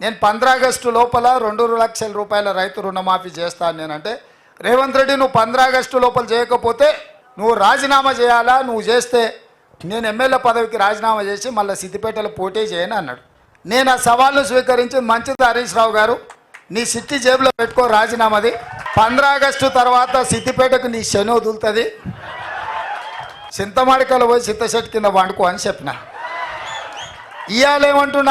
నేను పంద్రాగస్టు లోపల రెండు లక్షల రూపాయల రైతు రుణమాఫీ చేస్తాను నేనంటే రేవంత్ రెడ్డి నువ్వు పంద్రాగస్టు లోపల చేయకపోతే నువ్వు రాజీనామా చేయాలా? నువ్వు చేస్తే నేను ఎమ్మెల్యే పదవికి రాజీనామా చేసి మళ్ళీ సిద్దిపేటలో పోటీ చేయను అన్నాడు. నేను ఆ సవాల్ను స్వీకరించి మంచిది హరీష్ రావు గారు నీ సిట్టి జేబులో పెట్టుకో రాజీనామాది. పంద్రాగస్టు తర్వాత సిద్దిపేటకు నీ శని వదులుతుంది. చింతమాడికలు పోయి చింతచెట్టు కింద వండుకో అని చెప్పిన. ఇవాళ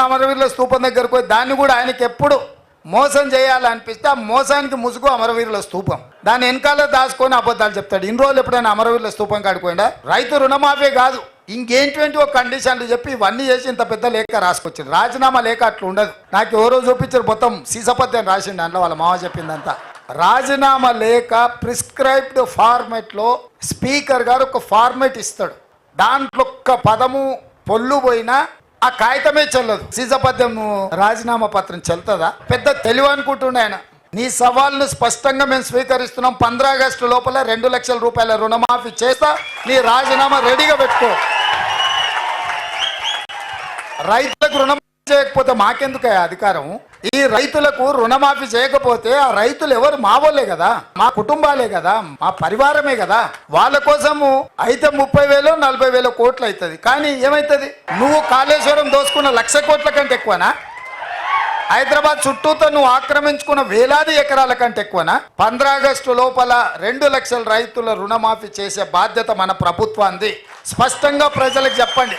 అమరవీరుల స్తూపం దగ్గరకు పోయి దాన్ని కూడా ఆయనకి ఎప్పుడు మోసం చేయాలనిపిస్తే ఆ మోసానికి ముసుగు అమరవీరుల స్తూపం దాని వెనకాల దాచుకొని అబద్ధాలు చెప్తాడు. ఇన్ని రోజులు ఎప్పుడైనా అమరవీరుల స్తూపం కాడిపోయిందా? రైతు రుణమాఫీ కాదు. ఇంకేంటువంటి ఒక కండిషన్లు చెప్పి ఇవన్నీ చేసి ఇంత పెద్ద లేఖ రాసుకొచ్చింది రాజీనామా లేఖ అట్లా ఉండదు. నాకు ఎవరో చూపించారు మొత్తం సీసపత్యం రాసిండు దాంట్లో వాళ్ళ మామ చెప్పిందంతా. రాజీనామా లేఖ ప్రిస్క్రైబ్డ్ ఫార్మెట్లో స్పీకర్ గారు ఒక ఫార్మెట్ ఇస్తాడు. దాంట్లో ఒక్క పదము పొల్లు పోయినా ఆ కాగితమే చెల్లదు. సీజపద్యం రాజీనామా పత్రం చెల్తుందా పెద్ద తెలివి అనుకుంటుండే ఆయన. నీ సవాల్ను స్పష్టంగా మేము స్వీకరిస్తున్నాం. పంద్రా ఆగస్టు లోపల రెండు లక్షల రూపాయల రుణమాఫీ చేస్తా నీ రాజీనామా రెడీగా పెట్టుకో. రైతులకు రుణమాఫీ చేయకపోతే మాకెందుకు అధికారం? ఈ రైతులకు రుణమాఫీ చేయకపోతే ఆ రైతులు ఎవరు మా వాళ్ళే కదా? మా కుటుంబాలే కదా? మా పరివారమే కదా? వాళ్ళ కోసము అయితే ముప్పై వేలు నలభై వేల కోట్లు అవుతుంది. కానీ ఏమవుతుంది నువ్వు కాళేశ్వరం దోసుకున్న లక్ష కోట్ల కంటే ఎక్కువనా? హైదరాబాద్ చుట్టూతో నువ్వు ఆక్రమించుకున్న వేలాది ఎకరాల కంటే ఎక్కువనా? ఆగస్టు లోపల రెండు లక్షల రైతుల రుణమాఫీ చేసే బాధ్యత మన ప్రభుత్వాన్ని స్పష్టంగా ప్రజలకు చెప్పండి.